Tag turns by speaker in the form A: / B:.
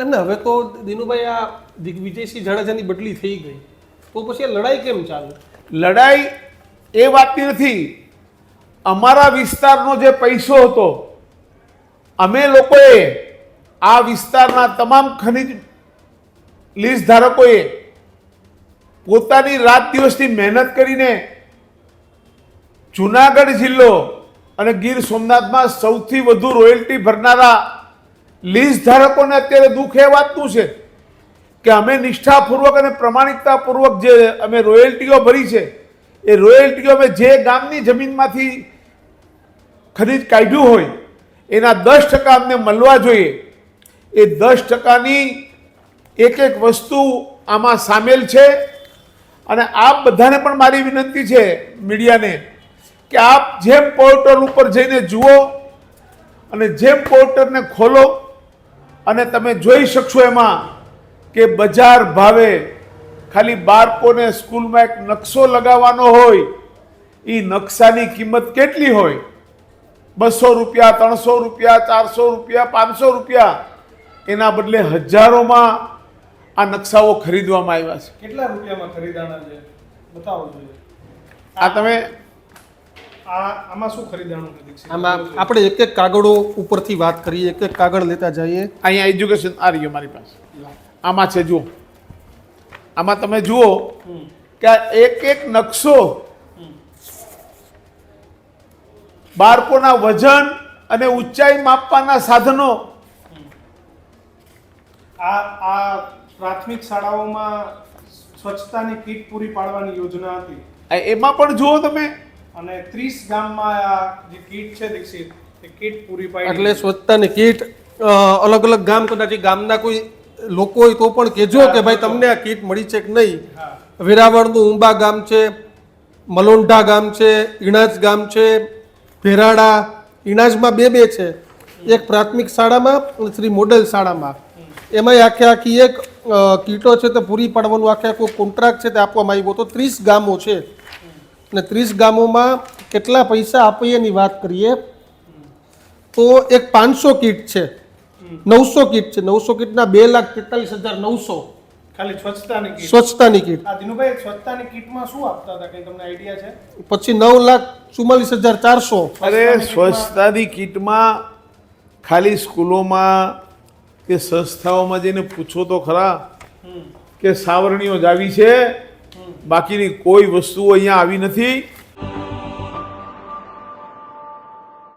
A: એમને હવે તો દિનુભાઈ આ દિગ્વિજયસિંહ જાડેજાની બદલી થઈ ગઈ. તો પછી આ લડાઈ કેમ ચાલે?
B: લડાઈ એ વાતની નથી. અમારા વિસ્તારનો જે પૈસો હતો, અમે લોકોએ આ વિસ્તારના તમામ ખનિજ લીઝ ધારકોએ પોતાની રાત દિવસની મહેનત કરીને જુનાગઢ જિલ્લો અને ગીર સોમનાથમાં સૌથી વધુ રોયલ્ટી ભરનારા લીઝ ધારકોને અત્યારે દુઃખ એ વાતનું છે કે અમે નિષ્ઠાપૂર્વક અને પ્રમાણિકતાપૂર્વક જે અમે રોયલ્ટીઓ ભરી છે, એ રોયલ્ટીઓ અમે જે ગામની જમીનમાંથી ખરીદ કાઢ્યું હોય, એના દસ ટકા અમને મળવા જોઈએ. એ દસ ટકાની એક એક વસ્તુ આમાં સામેલ છે અને આપ બધાને પણ મારી વિનંતી છે મીડિયાને કે આપ જેમ પોર્ટલ ઉપર જઈને જુઓ અને જેમ પોર્ટલને ખોલો અને તમે જોઈ શકશો એમાં કે બજાર ભાવે ખાલી બાળકોને સ્કૂલમાં એક નકશો લગાવવાનો હોય એ નકશાની કિંમત કેટલી હોય? બસો રૂપિયા ત્રણસો રૂપિયા ચારસો રૂપિયા પાંચસો રૂપિયા એના બદલે હજારોમાં આ નકશાઓ ખરીદવામાં આવ્યા છે.
A: કેટલા રૂપિયામાં ખરીદવાના છે? બતાવો જોઈએ.
B: આ તમે
A: આમાં શું દીક્ષિત? આમાં આપણે એક એક કાગળો ઉપરથી વાત કરીએ એક એક કાગળ લેતા જઈએ.
B: અહીંયા એજ્યુકેશન આ રહ્યો મારી પાસે. આમાં છે જુઓ. આમાં તમે જુઓ કે આ એક એક નકશો બાળકોના વજન અને ઊંચાઈ માપવાના સાધનો.
C: આ આ પ્રાથમિક શાળાઓમાં સ્વચ્છતાની કીટ પૂરી પાડવાની યોજના હતી.
B: આ એમાં પણ જુઓ તમે.
C: અને ત્રીસ ગામમાં આ જે કીટ છે દીક્ષિત એ કીટ પૂરી પાડી
A: એટલે સ્વચ્છતાની કીટ અલગ અલગ ગામ કદાચ ગામના કોઈ લોકો હોય તો પણ કહેજો કે ભાઈ તમને આ કીટ મળી છે કે નહીં. વેરાવળનું ઉંબા ગામ છે મલોંઢા ગામ છે ઈણાજ ગામ છે ભેરાડા ઈણાજમાં બે બે છે. એક પ્રાથમિક શાળામાં અને શ્રી મોડેલ શાળામાં. એમાંય આખે આખી એક કીટો છે તે પૂરી પાડવાનું આખે આખો કોન્ટ્રાક્ટ છે તે આપવામાં આવ્યો. તો ત્રીસ ગામો છે. અને ત્રીસ ગામોમાં કેટલા પૈસા આપીએ એની વાત કરીએ તો એક પાંચસો કીટ છે. નવસો કીટ છે. નવસો કીટના બે લાખ તેતાલીસ હજાર નવસો.
C: ખાલી સ્વચ્છતાની કીટ.
A: સ્વચ્છતાની કીટ.
C: આ દિનુભાઈ સ્વચ્છતાની કીટમાં શું આપતા હતા? કઈ તમને આઈડિયા છે?
A: પછી નવ લાખ ચુમ્માલીસ હજાર ચારસો.
B: અરે સ્વચ્છતાની કીટમાં ખાલી સ્કૂલોમાં કે સંસ્થાઓમાં જઈને પૂછો તો ખરા કે સાવરણીઓ જ આવી છે બાકીની કોઈ વસ્તુઓ અહીંયા આવી નથી.